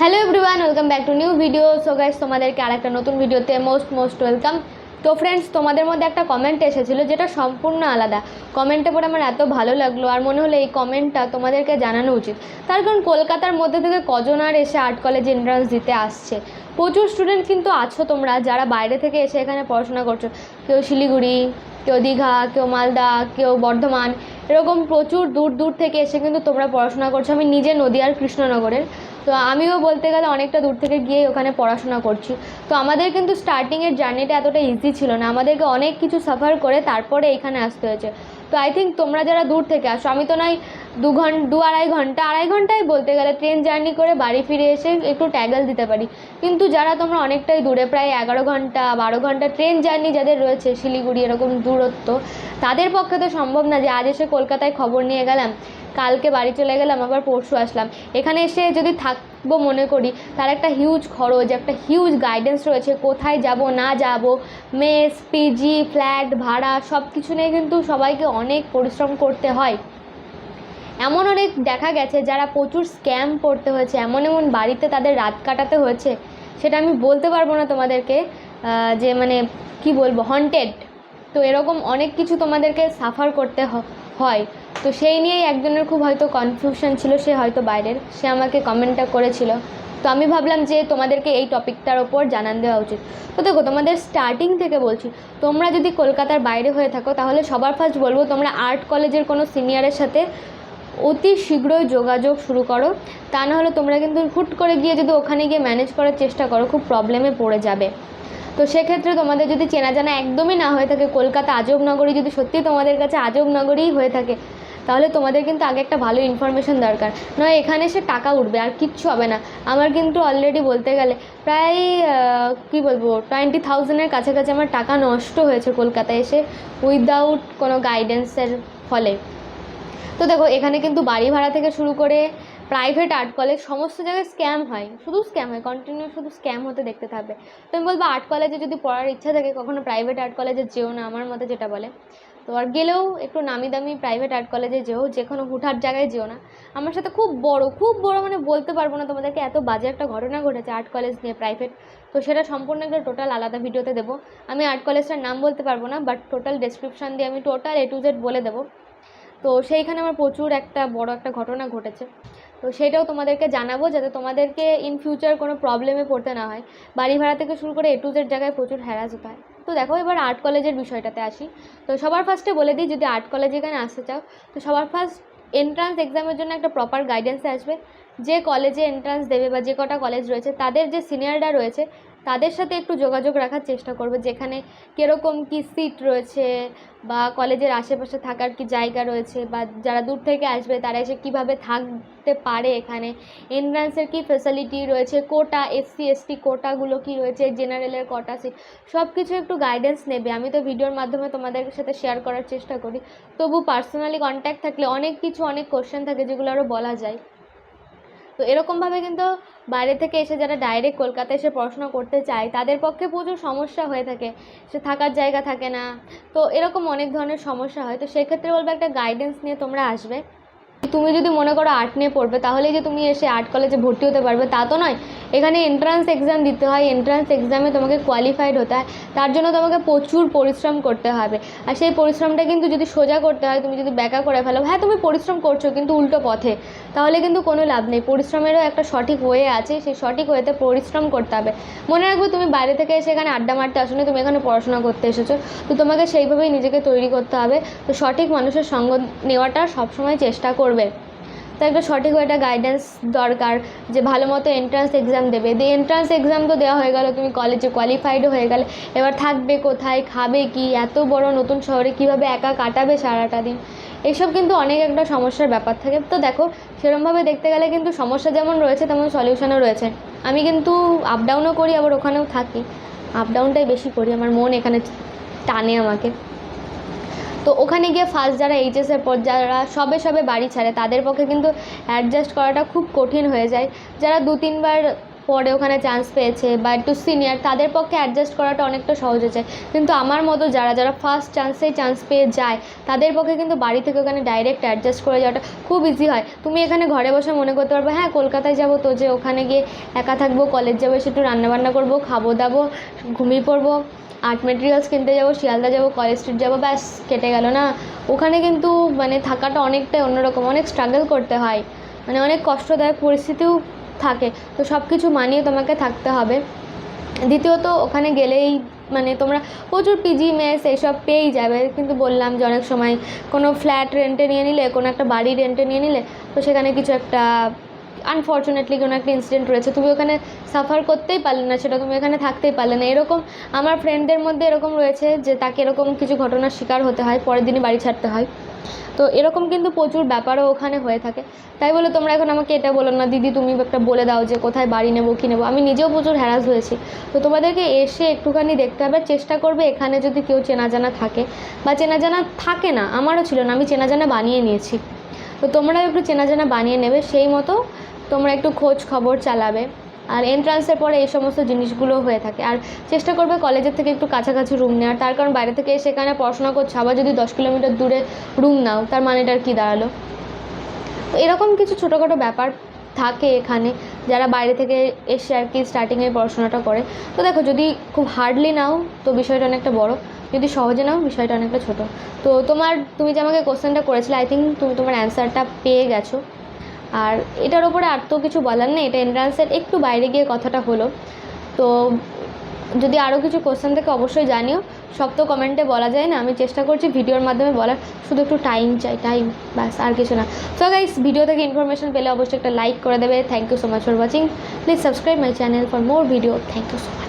Hello everyone welcome back to new video so guys তোমাদেরকে আরেকটা নতুন ভিডিওতে মোস্ট মোস্ট ওয়েলকাম তো ফ্রেন্ডস তোমাদের মধ্যে একটা কমেন্ট এসেছিল যেটা সম্পূর্ণ আলাদা। কমেন্টে পড়ে আমার এত ভালো লাগল, আর মনে হলো এই কমেন্টটা তোমাদেরকে জানানো উচিত। তার কারণ কলকাতার মধ্যে থেকে কজন আর এসে আর্ট কলেজে এন্ট্রান্স দিতে আসছে? প্রচুর স্টুডেন্ট কিন্তু আছো তোমরা, যারা বাইরে থেকে এসে এখানে পড়াশোনা করছ। কেউ শিলিগুড়ি, কেউ দীঘা, কেউ মালদা, কেউ বর্ধমান, এরকম প্রচুর দূর দূর থেকে এসে কিন্তু তোমরা পড়াশোনা করছ। আমি নিজে নদীয়ার কৃষ্ণনগরের। তো আমিও বলতে গেলে অনেকটা দূর থেকে গিয়ে ওখানে পড়াশোনা করছি। তো আমাদের কিন্তু স্টার্টিংয়ের জার্নিটা এতটা ইজি ছিল না। আমাদেরকে অনেক কিছু সাফার করে তারপরে এখানে আসতে হয়েছে। তো আই থিঙ্ক তোমরা যারা দূর থেকে আসো, আমি তো নয়, দু ঘণ্টা দু আড়াই ঘণ্টা, আড়াই ঘন্টায় বলতে গেলে ট্রেন জার্নি করে বাড়ি ফিরে এসে একটু ট্যাগল দিতে পারি। কিন্তু যারা তোমরা অনেকটাই দূরে, প্রায় এগারো ঘণ্টা, বারো ঘণ্টা ট্রেন জার্নি যাদের রয়েছে, শিলিগুড়ি এরকম দূরত্ব, তাদের পক্ষে তো সম্ভব না যে আজ এসে কলকাতায় খবর নিয়ে গেলাম। কালকে বাড়ি চলে গেলাম, আবার পরশু আসলাম। এখানে এসে যদি থাকব মনে করি, তার একটা হিউজ খরচ, একটা হিউজ গাইডেন্স রয়েছে, কোথায় যাব, না যাব, মেস পিজি ফ্ল্যাট ভাড়া সব কিছু নিয়ে কিন্তু সবাইকে অনেক পরিশ্রম করতে হয়। এমন অনেক দেখা গেছে যারা প্রচুর স্ক্যাম করতে হয়েছে, এমন এমন বাড়িতে তাদের রাত কাটাতে হয়েছে, সেটা আমি বলতে পারব না তোমাদেরকে যে মানে কি বলব হন্টেড তো এরকম অনেক কিছু তোমাদেরকে সাফার করতে হয়। তো সেই নিয়েই একজনের খুব হয়তো কনফিউশন ছিল, সে হয়তো বাইরের, সে আমাকে কমেন্টটা করেছিল। তো আমি ভাবলাম যে তোমাদেরকে এই টপিকটার ওপর জানান দেওয়া উচিত। তো দেখো, তোমাদের স্টার্টিং থেকে বলছি, তোমরা যদি কলকাতার বাইরে হয়ে থাকো, তাহলে সবার ফার্স্ট বলব, তোমরা আর্ট কলেজের কোনো সিনিয়রের সাথে অতি শীঘ্রই যোগাযোগ শুরু করো। তা না হলে তোমরা কিন্তু হুট করে গিয়ে যদি ওখানে গিয়ে ম্যানেজ করার চেষ্টা করো, খুব প্রবলেমে পড়ে যাবে। তো সেক্ষেত্রে তোমাদের যদি চেনা জানা একদমই না হয়ে থাকে, কলকাতা আজব নগরী যদি সত্যি তোমাদের কাছে আজব নগরীই হয়ে থাকে তাহলে তোমাদের কিন্তু আগে একটা ভালো ইনফরমেশন দরকার। নয় এখানে সে টাকা উঠবে, আর কিচ্ছু হবে না। আমার কিন্তু অলরেডি বলতে গেলে প্রায় কি বলব টোয়েন্টি থাউজেন্ডের কাছাকাছি আমার টাকা নষ্ট হয়েছে কলকাতায় এসে উইদাউট কোনো গাইডেন্সের ফলে। তো দেখো, এখানে কিন্তু বাড়ি ভাড়া থেকে শুরু করে প্রাইভেট আর্ট কলেজ সমস্ত জায়গায় স্ক্যাম হয়। শুধু স্ক্যাম হয় কন্টিনিউ শুধু স্ক্যাম হতে দেখতে থাকবে। তো আমি বলব আর্ট কলেজে যদি পড়ার ইচ্ছা থাকে, কখনো প্রাইভেট আর্ট কলেজে যেও না, আমার মতে যেটা বলে। তো আর গেলেও একটু নামি দামি প্রাইভেট আর্ট কলেজে যেও যে কোনো হুটহাট জায়গায় যেও না। আমার সাথে খুব বড় খুব বড় মানে বলতে পারব না তোমাদেরকে, এত বাজে একটা ঘটনা ঘটেছে আর্ট কলেজ নিয়ে প্রাইভেট তো সেটা সম্পূর্ণ একটা টোটাল আলাদা ভিডিওতে দেবো। আমি আর্ট কলেজটার নাম বলতে পারব না বাট টোটাল ডেসক্রিপশন দিয়ে আমি টোটাল এ টু জেড বলে দেবো। তো সেইখানে আমার প্রচুর একটা বড় একটা ঘটনা ঘটেছে। তো সেটাও তোমাদেরকে জানাব যাতে তোমাদেরকে ইন ফিউচার কোনো প্রবলেমে পড়তে না হয়। বাড়ি ভাড়া থেকে শুরু করে এ টু জেড জায়গায় প্রচুর হ্যারাস হতে হয়। তো দেখো এবার আর্ট কলেজের বিষয়টাতে আসি। তো সবার ফার্স্টে বলে দিই, যদি আর্ট কলেজ এখানে আসতে চাও, তো সবার ফার্স্ট এন্ট্রান্স এক্সামের জন্য একটা প্রপার গাইডেন্স আসবে। যে কলেজে এন্ট্রান্স দেবে বা যে কটা কলেজ রয়েছে, তাদের যে সিনিয়ররা রয়েছে তাদের সাথে একটু যোগাযোগ রাখার চেষ্টা করবে। যেখানে কীরকম কী সিট রয়েছে বা কলেজের আশেপাশে থাকার কি জায়গা রয়েছে বা যারা দূর থেকে আসবে তারা এসে কীভাবে থাকতে পারে এখানে? এন্ট্রান্সের কী ফেসিলিটি রয়েছে? কোটা এসসি এসটি কোটাগুলো কি রয়েছে? জেনারেলের কটা সিট সব কিছু একটু গাইডেন্স নেবে। আমি তো ভিডিওর মাধ্যমে তোমাদের সাথে শেয়ার করার চেষ্টা করি। তবু পার্সোনালি কন্ট্যাক্ট থাকলে অনেক কিছু, অনেক কোশ্চেন থাকে যেগুলো আরও বলা যায়। তো এরকমভাবে কিন্তু বাইরে থেকে এসে যারা ডাইরেক্ট কলকাতায় এসে পড়াশোনা করতে চায়, তাদের পক্ষে প্রচুর সমস্যা হয়ে থাকে। সে থাকার জায়গা থাকে না। তো এরকম অনেক ধরনের সমস্যা হয়। তো সেক্ষেত্রে বলব একটা গাইডেন্স নিয়ে তোমরা আসবে। তুমি যদি মনে করো আর্ট নিয়ে পড়বে, তাহলেই যে তুমি এসে আর্ট কলেজে ভর্তি হতে পারবে, তা তো নয়। এখানে এন্ট্রান্স এক্সাম দিতে হয় এন্ট্রান্স এক্সামে তোমাকে কোয়ালিফাইড হতে হয়, তার জন্য তোমাকে প্রচুর পরিশ্রম করতে হবে। আর সেই পরিশ্রমটা কিন্তু যদি সোজা করতে হয়, তুমি যদি ব্যাকা করে ফেলো হ্যাঁ তুমি পরিশ্রম করছ কিন্তু উল্টো পথে, তাহলে কিন্তু কোনো লাভ নেই। পরিশ্রমেরও একটা সঠিক ওয়ে আছে, সেই সঠিক ওয়েতে পরিশ্রম করতে হবে। মনে রাখবে তুমি বাইরে থেকে এসে এখানে আড্ডা মারতে আসো তুমি এখানে পড়াশোনা করতে এসেছ। তো তোমাকে সেইভাবেই নিজেকে তৈরি করতে হবে। তো সঠিক মানুষের সঙ্গ নেওয়াটা সবসময় চেষ্টা করবে। তো একটা সঠিক একটা গাইডেন্স দরকার যে ভালো মতো এন্ট্রান্স এক্সাম দেবে। দিয়ে এন্ট্রান্স এক্সাম তো দেওয়া হয়ে গেল, তুমি কলেজে কোয়ালিফাইডও হয়ে গেলে। এবার থাকবে কোথায়, খাবে কি, এত বড় নতুন শহরে কীভাবে একা কাটাবে সারাটা দিন? এইসব কিন্তু অনেক একটা সমস্যার ব্যাপার থাকে। তো দেখো, সেরমভাবে দেখতে গেলে কিন্তু সমস্যা যেমন রয়েছে, তেমন সলিউশনও রয়েছে। আমি কিন্তু আপ ডাউনও করি, আবার ওখানেও থাকি। আপ ডাউনটাই বেশি করি, আমার মন এখানে টানে আমাকে। তো ওখানে গিয়ে ফার্স্ট যারা এইচএসের পর যারা সবে সবে বাড়ি ছাড়ে, তাদের পক্ষে কিন্তু অ্যাডজাস্ট করাটা খুব কঠিন হয়ে যায়। যারা দু তিনবার পরে ওখানে চান্স পেয়েছে বা একটু সিনিয়র তাদের পক্ষে অ্যাডজাস্ট করাটা অনেকটা সহজ হয়েছে কিন্তু আমার মতো যারা যারা ফার্স্ট চান্সেই চান্স পেয়ে যায়, তাদের পক্ষে কিন্তু বাড়ি থেকে ওখানে ডাইরেক্ট অ্যাডজাস্ট করে যাওয়াটা খুব ইজি হয়। তুমি এখানে ঘরে বসে মনে করতে পারবে হ্যাঁ কলকাতায় যাব তো, যে ওখানে গিয়ে একা থাকব কলেজ যাব, এসে একটু রান্নাবান্না করব, খাব দাবো, ঘুমিয়ে পড়ব। আর্ট মেটেরিয়ালস কিনতে যাব, শিয়ালদা যাব কলেজ স্ট্রিট যাব, ব্যাস, কেটে গেল না। ওখানে কিন্তু মানে থাকাটা অনেকটাই অন্যরকম, অনেক স্ট্রাগল করতে হয়। মানে অনেক কষ্টদায়ক পরিস্থিতিও থাকে। তো সব কিছু মানিয়ে তোমাকে থাকতে হবে। দ্বিতীয়ত, ওখানে গেলেই মানে তোমরা প্রচুর পিজি মেস এইসব পেয়েই যাবে। কিন্তু বললাম যে অনেক সময় কোনো ফ্ল্যাট রেন্টে নিয়ে নিলে, কোনো একটা বাড়ি রেন্টে নিয়ে নিলে, তো সেখানে কিছু একটা আনফর্চুনেটলি কোনো একটা ইনসিডেন্ট রয়েছে। তুমি ওখানে সাফার করতেই পারলে না, সেটা তুমি এখানে থাকতেই পারলে না। এরকম আমার ফ্রেন্ডদের মধ্যে এরকম রয়েছে যে তাকে এরকম কিছু ঘটনার শিকার হতে হয়, পরের দিনই বাড়ি ছাড়তে হয়। তো এরকম কিন্তু প্রচুর ব্যাপারও ওখানে হয়ে থাকে। তাই বলে তোমরা এখন আমাকে এটা বলো না, দিদি তুমি একটা বলে দাও যে কোথায় বাড়ি নেব, কী নেব। আমি নিজেও প্রচুর হ্যারাস হয়েছি। তো তোমাদেরকে এসে একটুখানি দেখতে হবে, চেষ্টা করবে এখানে যদি কেউ চেনা জানা থাকে। বা চেনা জানা থাকে না, আমারও ছিল না, আমি চেনা জানা বানিয়ে নিয়েছি। তো তোমরাও একটু চেনা জানা বানিয়ে নেবে, সেই মতো তোমরা একটু খোঁজ খবর চালাবে। আর এন্ট্রান্সের পরে এই সমস্ত জিনিসগুলো হয়ে থাকে। আর চেষ্টা করবে কলেজের থেকে একটু কাছাকাছি রুম নেওয়ার। তার কারণ বাইরে থেকে এসে এখানে পড়াশোনা করছ। আবার যদি দশ কিলোমিটার দূরে রুম নাও, তার মানেটার কী দাঁড়াল? তো এরকম কিছু ছোটোখাটো ব্যাপার থাকে এখানে। যারা বাইরে থেকে এসে আর কি স্টার্টিংয়ে পড়াশোনাটা করে। তো দেখো, যদি খুব হার্ডলি নাও, তো বিষয়টা অনেকটা বড়। যদি সহজে নাও, বিষয়টা অনেকটা ছোট। তো তোমার, তুমি যে আমাকে কোশ্চেনটা করেছিলে আই থিঙ্ক তুমি তোমার অ্যান্সারটা পেয়ে গেছো। আর এটার ওপরে আর তো কিছু বলার নেই, এটা এন্ট্রান্সের একটু বাইরে গিয়ে কথাটা হলো। তো যদি আরও কিছু কোশ্চেন থেকে অবশ্যই জানিও, সব তো কমেন্টে বলা যায় না, আমি চেষ্টা করছি ভিডিওর মাধ্যমে বলার, শুধু একটু টাইম চাই টাইম ব্যাস, আর কিছু না। সো গাইস ভিডিও থেকে ইনফরমেশন পেলে অবশ্যই একটা লাইক করে দেবে thank you so much for watching please subscribe my channel for more video thank you so much